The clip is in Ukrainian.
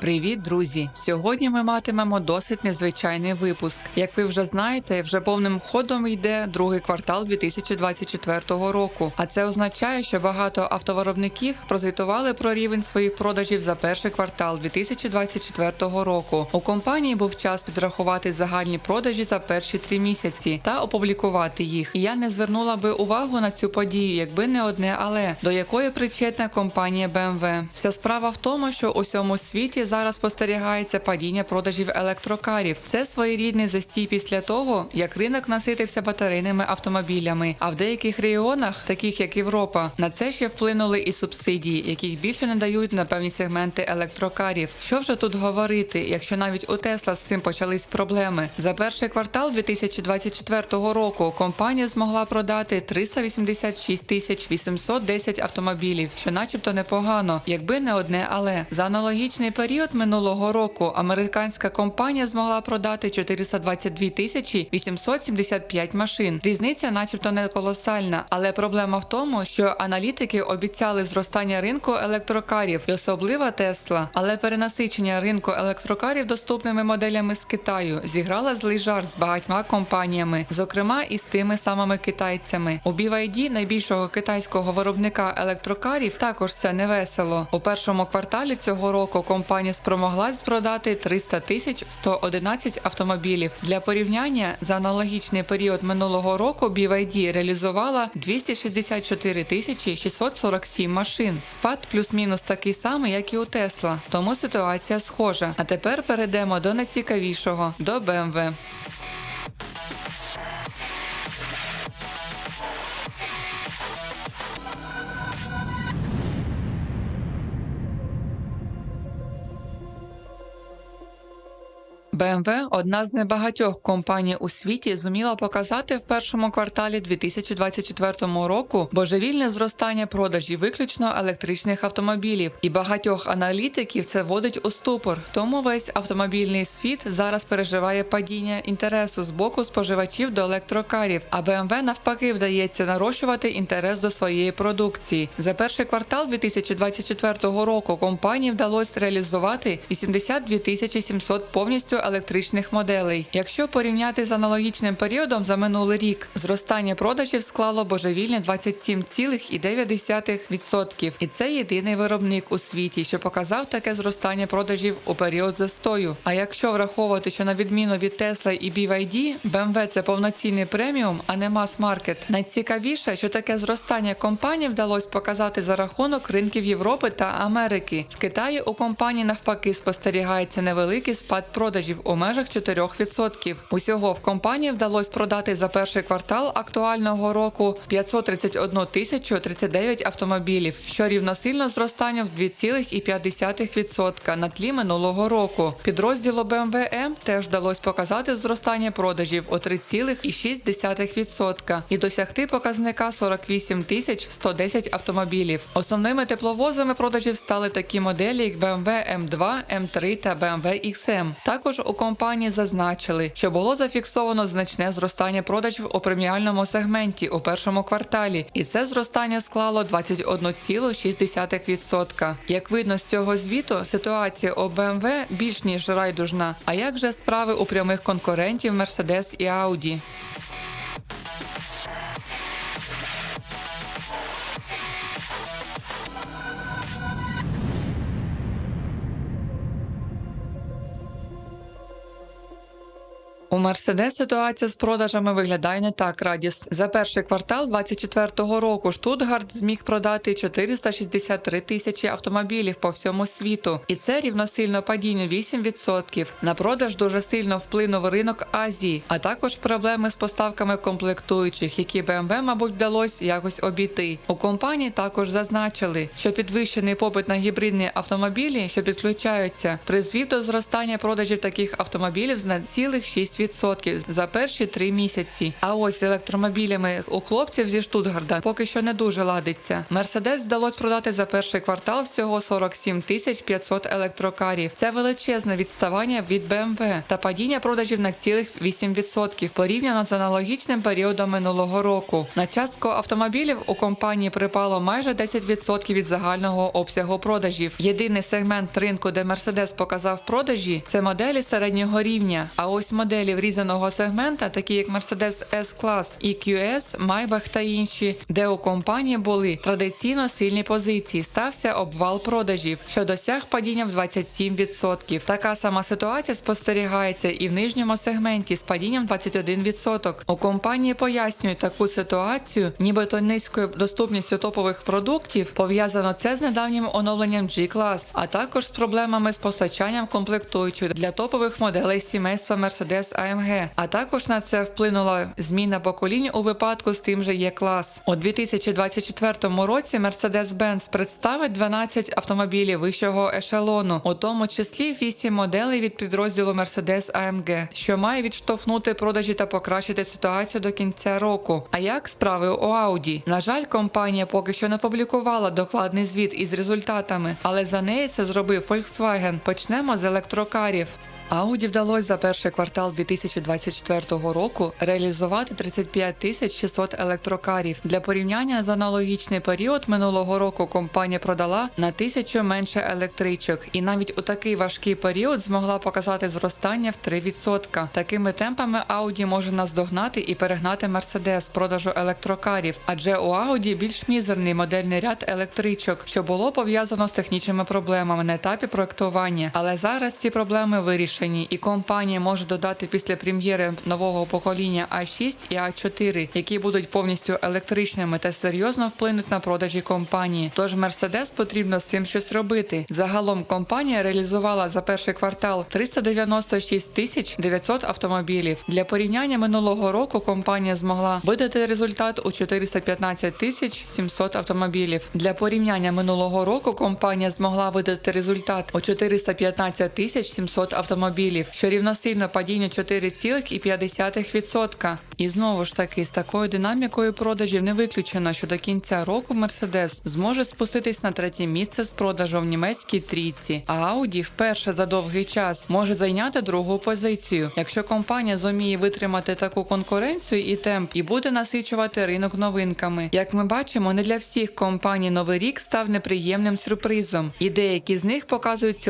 Привіт, друзі! Сьогодні ми матимемо досить незвичайний випуск. Як ви вже знаєте, вже повним ходом йде другий квартал 2024 року. А це означає, що багато автовиробників прозвітували про рівень своїх продажів за перший квартал 2024 року. У компанії був час підрахувати загальні продажі за перші три місяці та опублікувати їх. Я не звернула би увагу на цю подію, якби не одне але до якої причетна компанія BMW. Вся справа в тому, що у всьому світі зараз спостерігається падіння продажів електрокарів. Це своєрідний застій після того, як ринок наситився батарейними автомобілями. А в деяких регіонах, таких як Європа, на це ще вплинули і субсидії, яких більше не дають на певні сегменти електрокарів. Що вже тут говорити, якщо навіть у Тесла з цим почались проблеми? За перший квартал 2024 року компанія змогла продати 386 тисяч 810 автомобілів, що начебто непогано, якби не одне але за аналогічний період минулого року американська компанія змогла продати 422 тисячі 875 машин. Різниця, начебто, не колосальна, але проблема в тому, що аналітики обіцяли зростання ринку електрокарів, і особливо Тесла. Але перенасичення ринку електрокарів доступними моделями з Китаю зіграла злий жарт з багатьма компаніями, зокрема і з тими самими китайцями. У BYD, найбільшого китайського виробника електрокарів, також це не весело. У першому кварталі цього року компанія спромоглась продати 300 тисяч 111 автомобілів. Для порівняння за аналогічний період минулого року BYD реалізувала 264 тисячі 647 машин. Спад плюс-мінус такий самий, як і у Тесла. Тому ситуація схожа. А тепер перейдемо до найцікавішого до BMW. BMW – одна з небагатьох компаній у світі, зуміла показати в першому кварталі 2024 року божевільне зростання продажів виключно електричних автомобілів, і багатьох аналітиків це вводить у ступор. Тому весь автомобільний світ зараз переживає падіння інтересу з боку споживачів до електрокарів. А BMW навпаки вдається нарощувати інтерес до своєї продукції. За перший квартал 2024 року компанії вдалося реалізувати 82 тисячі 700 повністю електричних моделей. Якщо порівняти з аналогічним періодом за минулий рік, зростання продажів склало божевільне 27,9%. І це єдиний виробник у світі, що показав таке зростання продажів у період застою. А якщо враховувати, що на відміну від Tesla і BYD, BMW – це повноцінний преміум, а не мас-маркет. Найцікавіше, що таке зростання компанії вдалося показати за рахунок ринків Європи та Америки. В Китаї у компанії навпаки спостерігається невеликий спад продажів у межах 4%. Усього в компанії вдалося продати за перший квартал актуального року 531 тисячу 39 автомобілів, що рівносильно зростанню в 2,5% на тлі минулого року. Підрозділу BMW M теж вдалося показати зростання продажів у 3,6% і досягти показника 48 тисяч 110 автомобілів. Основними тепловозами продажів стали такі моделі, як BMW M2, M3 та BMW XM. Також у компанії зазначили, що було зафіксовано значне зростання продажів у преміальному сегменті у першому кварталі, і це зростання склало 21,6%. Як видно з цього звіту, ситуація у BMW більш ніж райдужна. А як же справи у прямих конкурентів Mercedes і Audi? У Мерседес ситуація з продажами виглядає не так радісно. За перший квартал 2024 року Штутгарт зміг продати 463 тисячі автомобілів по всьому світу, і це рівносильно падінню 8%. На продаж дуже сильно вплинув ринок Азії, а також проблеми з поставками комплектуючих, які BMW, мабуть, вдалося якось обійти. У компанії також зазначили, що підвищений попит на гібридні автомобілі, що підключаються, призвів до зростання продажів таких автомобілів на цілих 6%. 10% за перші три місяці. А ось з електромобілями у хлопців зі Штутгарда поки що не дуже ладиться. Мерседес вдалося продати за перший квартал всього 47 тисяч 500 електрокарів. Це величезне відставання від BMW та падіння продажів на цілих 8% порівняно з аналогічним періодом минулого року. На частку автомобілів у компанії припало майже 10% від загального обсягу продажів. Єдиний сегмент ринку, де Mercedes показав продажі, це моделі середнього рівня. А ось моделі врізаного сегмента, такі як Mercedes S-Class, EQS, Maybach та інші, де у компанії були традиційно сильні позиції, стався обвал продажів, що досяг падіння в 27%. Така сама ситуація спостерігається і в нижньому сегменті з падінням 21%. У компанії пояснюють таку ситуацію, нібито низькою доступністю топових продуктів пов'язано це з недавнім оновленням G-Class, а також з проблемами з постачанням комплектуючих для топових моделей сімейства Mercedes AMG. А також на це вплинула зміна поколінь у випадку з тим же Є-клас. У 2024 році Mercedes-Benz представить 12 автомобілів вищого ешелону, у тому числі 8 моделей від підрозділу Mercedes AMG, що має відштовхнути продажі та покращити ситуацію до кінця року. А як справи у Audi? На жаль, компанія поки що не публікувала докладний звіт із результатами, але за неї це зробив Volkswagen. Почнемо з електрокарів. Audi вдалося за перший квартал 2024 року реалізувати 35 тисяч 600 електрокарів. Для порівняння за аналогічний період минулого року компанія продала на тисячу менше електричок, і навіть у такий важкий період змогла показати зростання в 3%. Такими темпами Audi може наздогнати і перегнати з продажу електрокарів, адже у Audi більш мізерний модельний ряд електричок, що було пов'язано з технічними проблемами на етапі проектування. Але зараз ці проблеми вирішені, і компанія може додати після прем'єри нового покоління А6 і А4, які будуть повністю електричними та серйозно вплинуть на продажі компанії. Тож Mercedes потрібно з цим щось робити. Загалом компанія реалізувала за перший квартал 396 тисяч 900 автомобілів. Для порівняння минулого року компанія змогла видати результат у 415 тисяч 700 автомобілів. Для порівняння минулого року компанія змогла видати результат у 415 тисяч 700 автомобілів, що рівносильно падінню 4,5%. І знову ж таки, з такою динамікою продажів не виключено, що до кінця року Mercedes зможе спуститись на третє місце з продажу в німецькій трійці, а Audi вперше за довгий час може зайняти другу позицію. Якщо компанія зуміє витримати таку конкуренцію і темп, і буде насичувати ринок новинками. Як ми бачимо, не для всіх компаній новий рік став неприємним сюрпризом, і деякі з них показують цілком